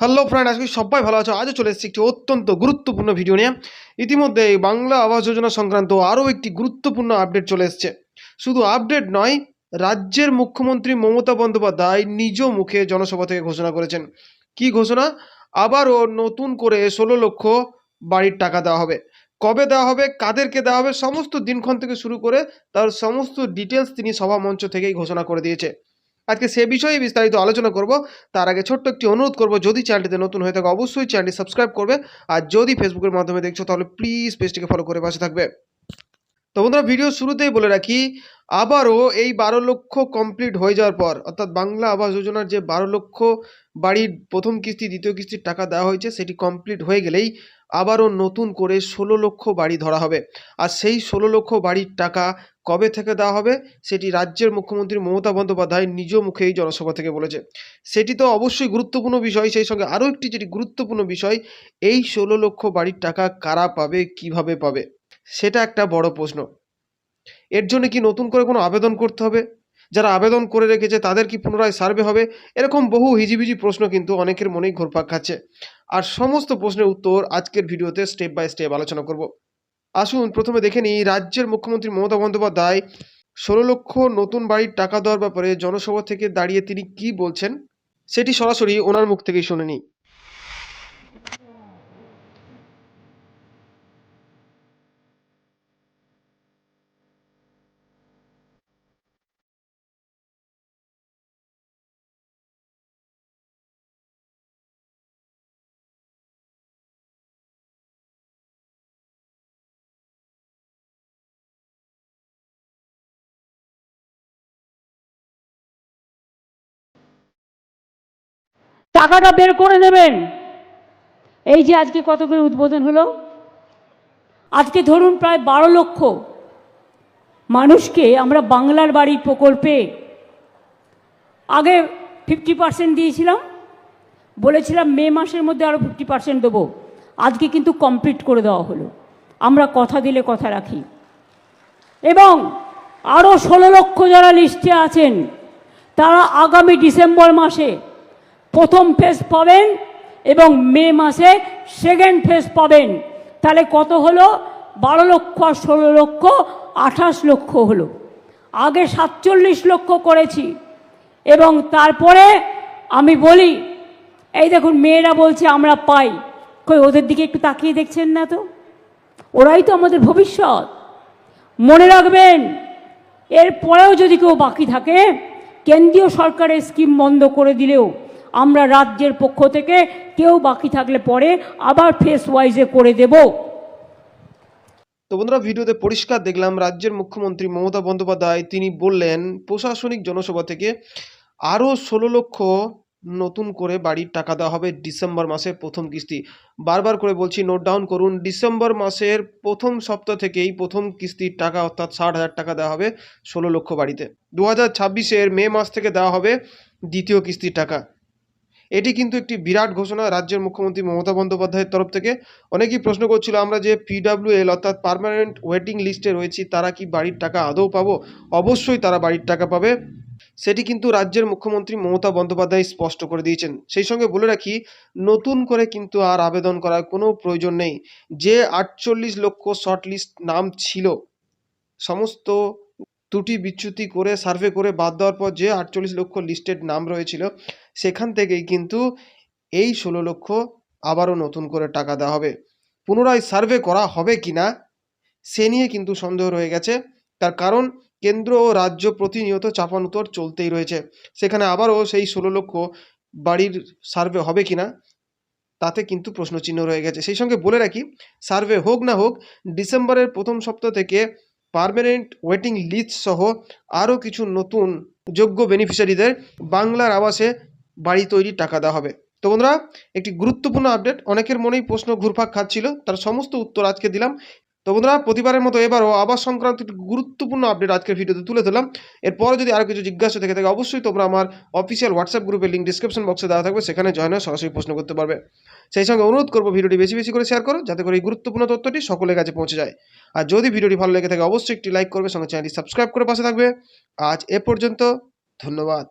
Hello friend আজকে সবাই ভালো আছো। আজও চলে এসেছি একটি অত্যন্ত গুরুত্বপূর্ণ ভিডিও নিয়ে। ইতিমধ্যে এই বাংলা আবাস যোজনা সংক্রান্ত আরও একটি গুরুত্বপূর্ণ আপডেট চলে এসেছে। শুধু আপডেট নয়, রাজ্যের মুখ্যমন্ত্রী মমতা বন্দ্যোপাধ্যায় নিজ মুখে জনসভা থেকে ঘোষণা করেছেন। কি ঘোষণা? আবারও নতুন করে ষোলো লক্ষ বাড়ির টাকা দেওয়া হবে। কবে দেওয়া হবে? কাদেরকে দেওয়া হবে? সমস্ত দিনক্ষণ থেকে শুরু করে তার সমস্ত ডিটেলস তিনি সভা মঞ্চ থেকেই ঘোষণা করে দিয়েছে। আজকে সে বিষয়ে বিস্তারিত আলোচনা করব। তার আগে ছোট্ট একটি অনুরোধ করব, যদি চ্যানেলটিতে নতুন হয়ে থাকে, অবশ্যই চ্যানেলটি সাবস্ক্রাইব করবে। আর যদি ফেসবুকের মাধ্যমে দেখছ, তাহলে প্লিজ পেজটিকে ফলো করে পাশে থাকবে। তো বন্ধুরা ভিডিও শুরুতেই বলে রাখি, আবারও এই বারো লক্ষ কমপ্লিট হয়ে যাওয়ার পর, অর্থাৎ বাংলা আবাস যোজনার যে বারো লক্ষ বাড়ির প্রথম কিস্তি, দ্বিতীয় কিস্তির টাকা দেওয়া হয়েছে, সেটি কমপ্লিট হয়ে গেলেই আবারও নতুন করে ষোলো লক্ষ বাড়ি ধরা হবে। আর সেই ষোলো লক্ষ বাড়ির টাকা কবে থেকে দেওয়া হবে, সেটি রাজ্যের মুখ্যমন্ত্রী মমতা বন্দ্যোপাধ্যায় নিজ মুখেই জনসভা থেকে বলেছে। সেটি তো অবশ্যই গুরুত্বপূর্ণ বিষয়, সেই সঙ্গে আরও একটি যেটি গুরুত্বপূর্ণ বিষয়, এই ষোলো লক্ষ বাড়ির টাকা কারা পাবে, কীভাবে পাবে? সেটা একটা বড় প্রশ্ন। এর জন্য কি নতুন করে কোনো আবেদন করতে হবে? যারা আবেদন করে রেখেছে তাদের কি পুনরায় সার্ভে হবে? এরকম বহু হিজিবিজি প্রশ্ন কিন্তু অনেকের মনেই ঘুরপাক খাচ্ছে। আর সমস্ত প্রশ্নের উত্তর আজকের ভিডিওতে স্টেপ বাই স্টেপ আলোচনা করব। আসুন প্রথমে দেখে নিই, রাজ্যের মুখ্যমন্ত্রী মমতা বন্দ্যোপাধ্যায় ষোলো লক্ষ নতুন বাড়ির টাকা দেওয়ার ব্যাপারে জনসভা থেকে দাঁড়িয়ে তিনি কি বলছেন? সেটি সরাসরি ওনার মুখ থেকেই শুনে নিই। টাকাটা বের করে নেবেন। এই যে আজকে কত করে উদ্বোধন হলো? আজকে ধরুন প্রায় বারো লক্ষ মানুষকে আমরা বাংলার বাড়ির প্রকল্পে আগে ফিফটি পার্সেন্ট দিয়েছিলাম। বলেছিলাম মে মাসের মধ্যে আরও ফিফটি পার্সেন্ট দেবো। আজকে কিন্তু কমপ্লিট করে দেওয়া হলো। আমরা কথা দিলে কথা রাখি। এবং আরও ষোলো লক্ষ যারা লিস্টে আছেন, তারা আগামী ডিসেম্বর মাসে প্রথম ফেজ পাবেন এবং মে মাসে সেকেন্ড ফেজ পাবেন। তাহলে কত হলো? বারো লক্ষ আর ষোলো লক্ষ, আঠাশ লক্ষ হলো। আগে সাতচল্লিশ লক্ষ করেছি। এবং তারপরে আমি বলি, এই দেখুন, মেয়েরা বলছে, আমরা পাই। কই, ওদের দিকে একটু তাকিয়ে দেখছেন না তো? ওরাই তো আমাদের ভবিষ্যৎ। মনে রাখবেন, এরপরেও যদি কেউ বাকি থাকে, কেন্দ্রীয় সরকারের স্কিম বন্ধ করে দিলেও আমরা রাজ্যের পক্ষ থেকে কেউ বাকি থাকলে পরে আবার ফেস ওয়াইজে করে দেব। তো বন্ধুরা, ভিডিওতে পরিষ্কার দেখলাম, রাজ্যের মুখ্যমন্ত্রী মমতা বন্দ্যোপাধ্যায় তিনি বললেন, প্রশাসনিক জনসভা থেকে আরও ষোলো লক্ষ নতুন করে বাড়ির টাকা দেওয়া হবে ডিসেম্বর মাসের প্রথম কিস্তি। বারবার করে বলছি নোট ডাউন করুন, ডিসেম্বর মাসের প্রথম সপ্তাহ থেকেই প্রথম কিস্তির টাকা, অর্থাৎ ষাট হাজার টাকা দেওয়া হবে ষোলো লক্ষ বাড়িতে। দু হাজার ছাব্বিশের মে মাস থেকে দেওয়া হবে দ্বিতীয় কিস্তির টাকা। এটি কিন্তু একটি বিরাট ঘোষণা রাজ্যের মুখ্যমন্ত্রী মমতা বন্দ্যোপাধ্যায়ের তরফ থেকে। অনেকেই প্রশ্ন করছিল, আমরা যে পিডাব্লিউএল অর্থাৎ পার্মানেন্ট ওয়েটিং লিস্টে রয়েছি, তারা কি বাড়ির টাকা আদৌ পাবো? অবশ্যই তারা বাড়ির টাকা পাবে। সেটি কিন্তু রাজ্যের মুখ্যমন্ত্রী মমতা বন্দ্যোপাধ্যায় স্পষ্ট করে দিয়েছেন। সেই সঙ্গে বলে রাখি, নতুন করে কিন্তু আর আবেদন করার কোনো প্রয়োজন নেই। যে আটচল্লিশ লক্ষ শর্ট লিস্ট নাম ছিল, সমস্ত ত্রুটি বিচ্যুতি করে, সার্ভে করে বাদ দেওয়ার পর যে আটচল্লিশ লক্ষ লিস্টেড নাম রয়েছিল সেখান থেকেই কিন্তু এই ষোলো লক্ষ আবারও নতুন করে টাকা দেওয়া হবে। পুনরায় সার্ভে করা হবে কি না, সে নিয়ে কিন্তু সন্দেহ রয়ে গেছে। তার কারণ কেন্দ্র ও রাজ্য প্রতিনিয়ত চাপানুতর চলতেই রয়েছে। সেখানে আবারও সেই ষোলো লক্ষ বাড়ির সার্ভে হবে কি না, তাতে কিন্তু প্রশ্নচিহ্ন রয়ে গেছে। সেই সঙ্গে বলে রাখি সার্ভে হোক না হোক, ডিসেম্বরের প্রথম সপ্তাহ থেকে পারমানেন্ট ওয়েটিং লিস্ট সহ আরও কিছু নতুন যোগ্য বেনিফিশিয়ারিদের বাংলার আবাসে বাড়ি তৈরির টাকা দেওয়া হবে। তো বন্ধুরা, একটি গুরুত্বপূর্ণ আপডেট অনেকের মনেই প্রশ্ন ঘুরপাক খাচ্ছিল, তার সমস্ত উত্তর আজকে দিলাম। তো বন্ধুরা, প্রতিবারের মতো এবারও আবাস সংক্রান্ত একটি গুরুত্বপূর্ণ আপডেট আজকের ভিডিওতে তুলে ধরলাম। এরপরে যদি আরও কিছু জিজ্ঞাসা থেকে থাকে, অবশ্যই তোমরা আমার অফিসিয়াল হোয়াটসঅ্যাপ গ্রুপের লিঙ্ক ডিসক্রিপশন বক্সে দেওয়া থাকবে, সেখানে জয়েন হয়ে সরাসরি প্রশ্ন করতে পারবে। সেই সঙ্গে অনুরোধ করব, ভিডিওটি বেশি বেশি করে শেয়ার করো, যাতে করে এই গুরুত্বপূর্ণ তথ্যটি সকলের কাছে পৌঁছে যায়। আর যদি ভিডিওটি ভালো লেগে থাকে, অবশ্যই একটি লাইক করবে, সঙ্গে চ্যানেলটি সাবস্ক্রাইব করে পাশে থাকবে। আজ এ পর্যন্ত, ধন্যবাদ।